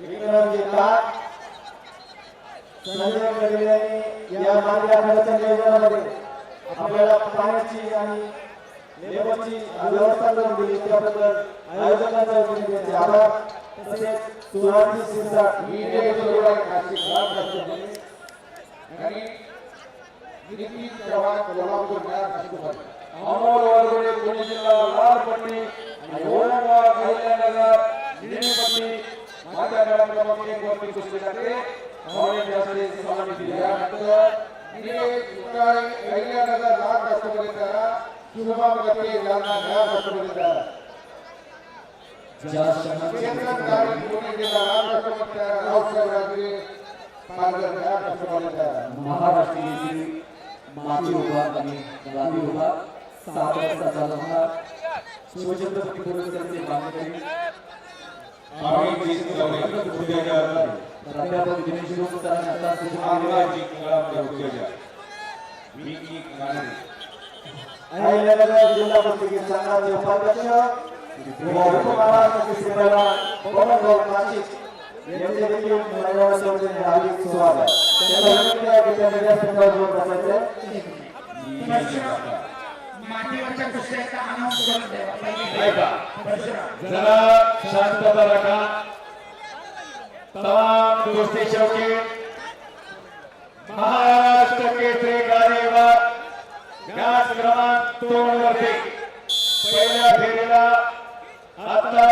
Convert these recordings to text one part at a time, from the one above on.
विक्रमजी लाट संजय नियोजनामध्ये आपल्याला पाण्याची आणि लेबरची व्यवस्था करून दिली. त्याबद्दल आयोजकांचा वतीने त्यांचे आभार. तसेच सुहानी आणि नितीन चव्हाण कोल्हापूर अमोल वरगुडे पुणे जिल्हा लाल पट्टी आणि ओमवार कल्याण नगर. पट्टी माझ्या मॅडम क्रमांक एक वरती कुस्ती लागते भावने जास्ती सलामी दिली यानंतर निलेश उकाळे कल्याणनगर लाल राष्ट्रपती करा शुभम गते जालना नगर राष्ट्रपती करा ज्या क्षणाची चेतन गाडी पुणे जिल्हा लाल राष्ट्रपती करा रावसाहेब राजगिरे पालघर नगर राष्ट्रपती करा महाराष्ट्रीय माती विभाग आणि गांधी विभाग सात वाजता चालू होणार शिवछत्रपती पुरस्काराचे मागणी जिल्हा कुस्ती संघाचे उपाध्यक्ष व उपमहाराष्ट्र कुस्तीपैलवान पवनभाऊ नाशिक यांचे देखील मैदानाच्या वतीने हार्दिक स्वागत त्यांना विनंती आहे की त्यांनी व्यासपीठावर येऊन बसायचे. जरा शांतता राखा. तमाम गोष्टी शेवटी. महाराष्ट्र केसरी गाडीवर गॅस क्रमांक दोन वरती. पहिल्या फेरीला आता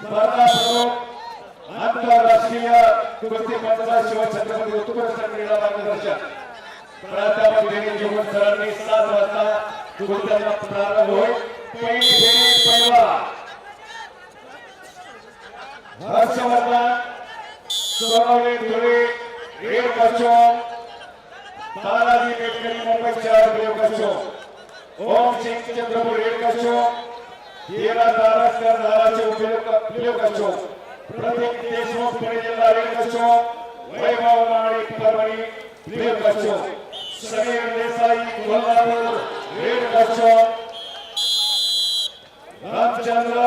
स्पर्धा प्रमुख आंतरराष्ट्रीय कुस्ती मंडळ शिवछत्रपती उत्कृष्ट क्रीडा मार्गदर्शक प्राध्यापक दिनेश जोगण सरांनी सात वाजता कुस्त्यांना प्रारंभ होईल पहिली फेरी पहिला हर्षवर्धन सोनवणे धुळे रेड कच्छोम तानाजी मुंबई शहर रेड ओम सिंग चंद्रपूर रेड दाराचे उपयोग प्रतीक देशमुख पुणे जिल्हा रेड वैभव माळी परभणी रेड कच्छोम समीर देसाई कोल्हापूर रेड कच्छोम रामचंद्र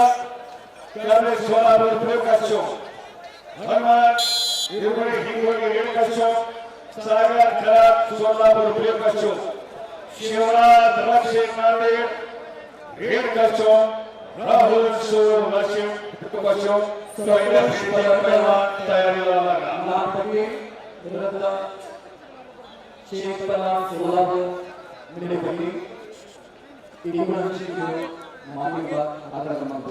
कर्वे सोलापूर उपयोग कच्छोम हनुमान हिरवळी हिंगोली रेड कच्छोम सागर खरात सोलापूर उपयोग कच्छोम शिवराज रक्षे नांदेड रेड कच्छोम राहुल सूर वाशिम कच्छोम पहिल्या फेरीच्या पहिलवान तयारीला लागा. नागपट्टी विरुद्ध शेख पलाम सोलापूर मिळेपट्टी एकोणऐंशी किलो माती विभाग क्रमांक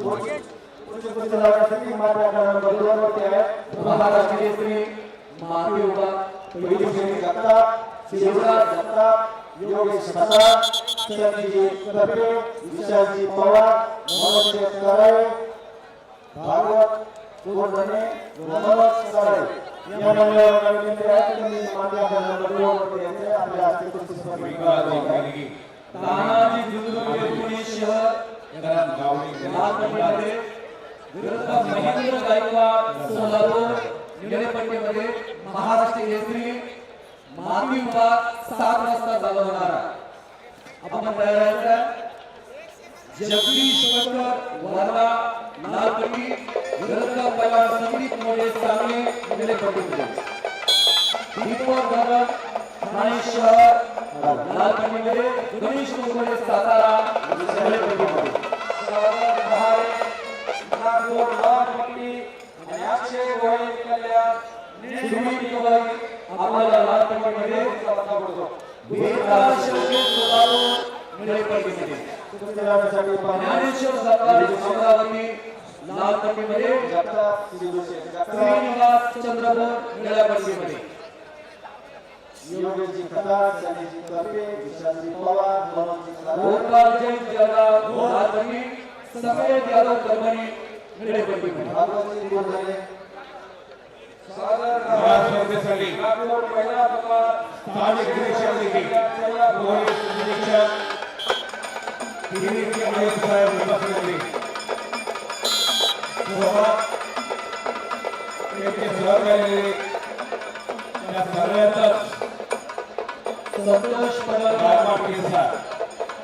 विभाग पहिली जगताप शिवराज जगताप योगेश विशालजी पवार मनोज कराळे भागवत कोरधने मनोज या मंडळाला विनंती आहे की तुम्ही आपल्या तानाजी पुणे शहर विरुद्ध महेंद्र गायकवाड सोलापूर निळेपट्टीमध्ये महाराष्ट्र केसरी माती विभाग सात वाजता चालू होणार आपण तयार आहे का? जगदीश शंकर लालपट्टी विरुद्ध पैलवान संदीप मोरे सांगली निळेपट्टीमध्ये दीपक धवन ठाणे शहर लालपट्टीमध्ये गणेश कुंभळे सातारा महारे नागपूर लालपट्टी आणि अक्षय गोळे कल्याण सुमित गवई आपल्याला लालपट्टीमध्ये वेदा अमरावती लालपट्टीमध्ये जगताप श्रीनिवास चंद्रपूर निळ्यापट्टीमध्ये योगेशजी खतार संजयजी करपे विशालजी पवार गोपाल जैन जळगाव लालपट्टी सफेद यादव परभणी निळेपट्टीमध्ये भागवतजी कोरधने सागर प्रकार स्थानिक निरीक्षक देखील निरीक्षक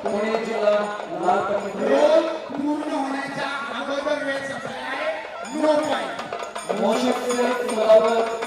पुणे जिल्हा पूर्ण होण्याच्या अगोदर वेळ संपलेला नो पॉईंट मोहन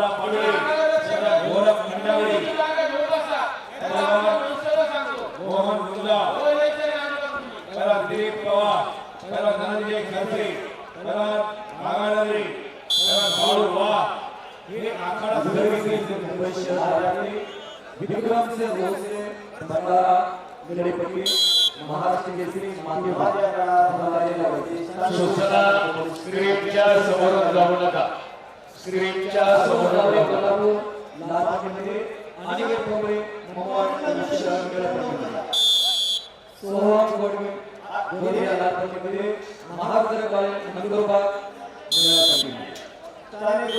मोहन तुम्ही. तेव्हा दिलीप पवार तेव्हा धनंजय खडसे तेव्हा बागाडे तेव्हा बाळू वाघ हे आखाडा मुंबई शहर विक्रम से भोसले भंडारा गडेपट्टी महाराष्ट्र केसरी गडेपट्टी. सूचना स्क्रीनच्या समोर जाऊ नका स्क्रीनच्या समोर कोल्हापूर शहर सोहम गोडवे गोंदिया लालपट्टीमध्ये महाराष्ट्र कॉलेज नंदुरबार गडेपट्टीमध्ये स्थानिक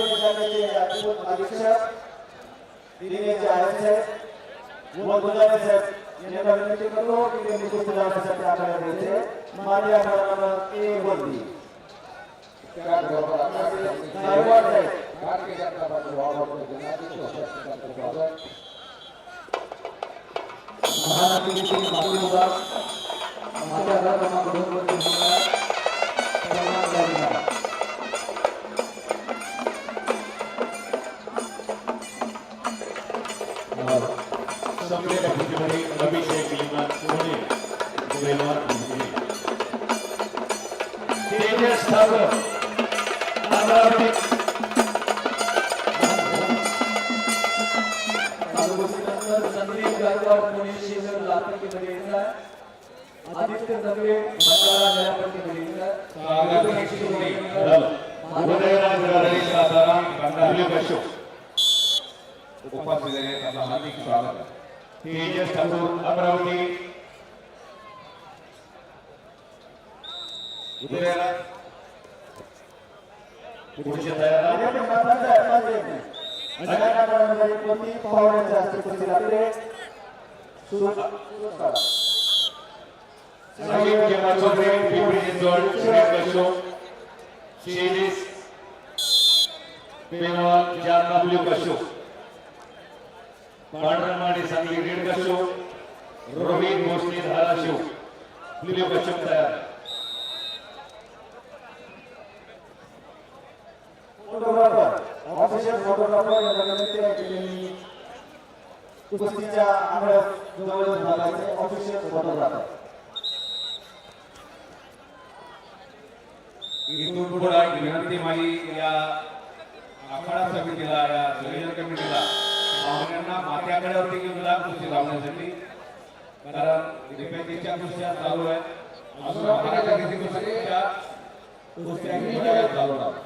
महाराष्ट्र के माफ़ी होगा हमारे अगर तमाम बहुत बहुत सबके पक्ष में अभिषेक लिंगा उन्होंने व्यवहार तेजस ठाकुर अमरावती त्यांचं हार्दिक स्वागत. आहे. तेजस ठाकूर अमरावती. पुढचे तयार आहे. आणि महत्वाचं आहे, माझे एक नाही. सगळ्या आखाड्यामध्ये कोणती पाहुण्याच्या हस्ते कुस्ती लागते सुरू- सुरू करा. संगीत केमाचोरे पिंपरी चिंचवड सुरेश अशोक शिरीष पेनवाल जालना दिलीप अशोक पांढरमाडी सांगली रेड अशोक रोहित भोसले धाराशिव दिलीप अशोक तयार फोटोग्राफर ऑफिशियल फोटोग्राफर यांना विनंती आहे कुस्तीच्या जवळ ऑफिशियल फोटोग्राफर इथून पुढे एक विनंती माझी या आखाडा समितीला या संयोजन कमिटीला पाहुण्यांना माथ्याकड्यावरती घेऊन जा कृषी लावण्यासाठी? कारण रिपेटीच्या कुस्त्या चालू आहेत अजून माथ्याकडे किती चालू आहेत